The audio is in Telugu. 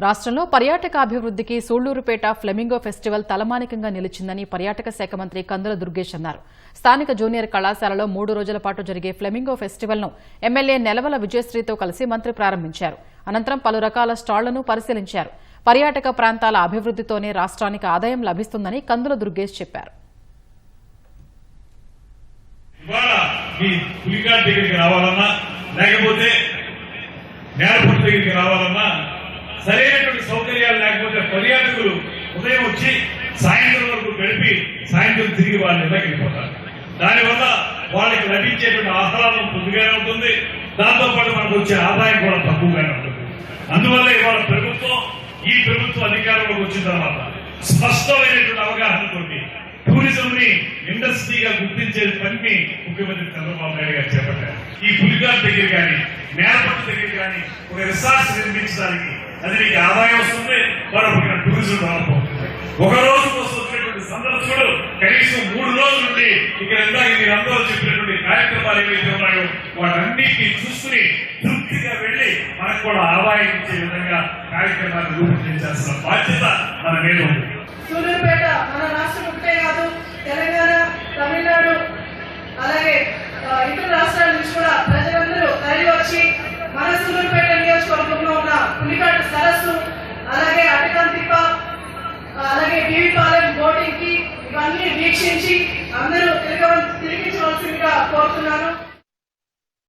రాష్ట్రంలో పర్యాటక అభివృద్ధికి సూళ్ళూరుపేట ఫ్లెమింగో ఫెస్టివల్ తలమానికంగా నిలిచిందని పర్యాటక శాఖ మంత్రి కందుల దుర్గేష్ అన్నారు. స్థానిక జూనియర్ కళాశాలలో మూడు రోజుల పాటు జరిగే ఫ్లెమింగో ఫెస్టివల్ను ఎమ్మెల్యే నెలవల విజయశ్రీతో కలిసి మంత్రి ప్రారంభించారు. అనంతరం పలు రకాల స్టాళ్ళను పరిశీలించారు. పర్యాటక ప్రాంతాల అభివృద్ధితోనే రాష్ట్రానికి ఆదాయం లభిస్తుందని కందుల దుర్గేష్ చెప్పారు. రావాలన్నా లేకపోతే దగ్గరికి రావాలన్నా సరైనటువంటి సౌకర్యాలు లేకపోతే పర్యాటకులు ఉదయం వచ్చి సాయంత్రం వరకు గడిపి సాయంత్రం తిరిగి వాళ్ళ ఇళ్ళకి దానివల్ల వాళ్ళకి లభించేటువంటి ఆహ్లాదం పొందుగానే ఉంటుంది. దాంతోపాటు మనకు వచ్చే ఆదాయం కూడా తక్కువగానే ఉంటుంది. అందువల్ల ఇవాళ ప్రభుత్వం ఈ ప్రభుత్వం అధికారంలోకి వచ్చిన తర్వాత స్పష్టమైనటువంటి అవగాహనతోటి టూరిజం ని ఇండస్ట్రీగా గుర్తించే పనిని ముఖ్యమంత్రి చంద్రబాబు నాయుడు గారు చేపట్టారు. ఈ పులిగార్ దగ్గర కానీ నేలపట్టు దగ్గర కానీ ఒక రిసార్ట్స్ నిర్మించడానికి అది నీకు ఆదాయం వస్తుంది మరొక టూరిజం డెవలప్ అవుతుంది ఒక రోజు కోసం వచ్చినటువంటి సందర్శకుడు కనీసం మూడు రోజుల నుండి ఇక్కడ ఇందాక మీరు అందరూ చెప్పినటువంటి కార్యక్రమాలు ఏవైతే ఉన్నాయో వాటన్నిటిని చూసుకుని తృప్తిగా వెళ్ళి మనకు కూడా ఆదాయం ఇచ్చే విధంగా కార్యక్రమాన్ని రూపొందించాల్సిన బాధ్యత మన మీద ఉంది. సరస్సు అలాగే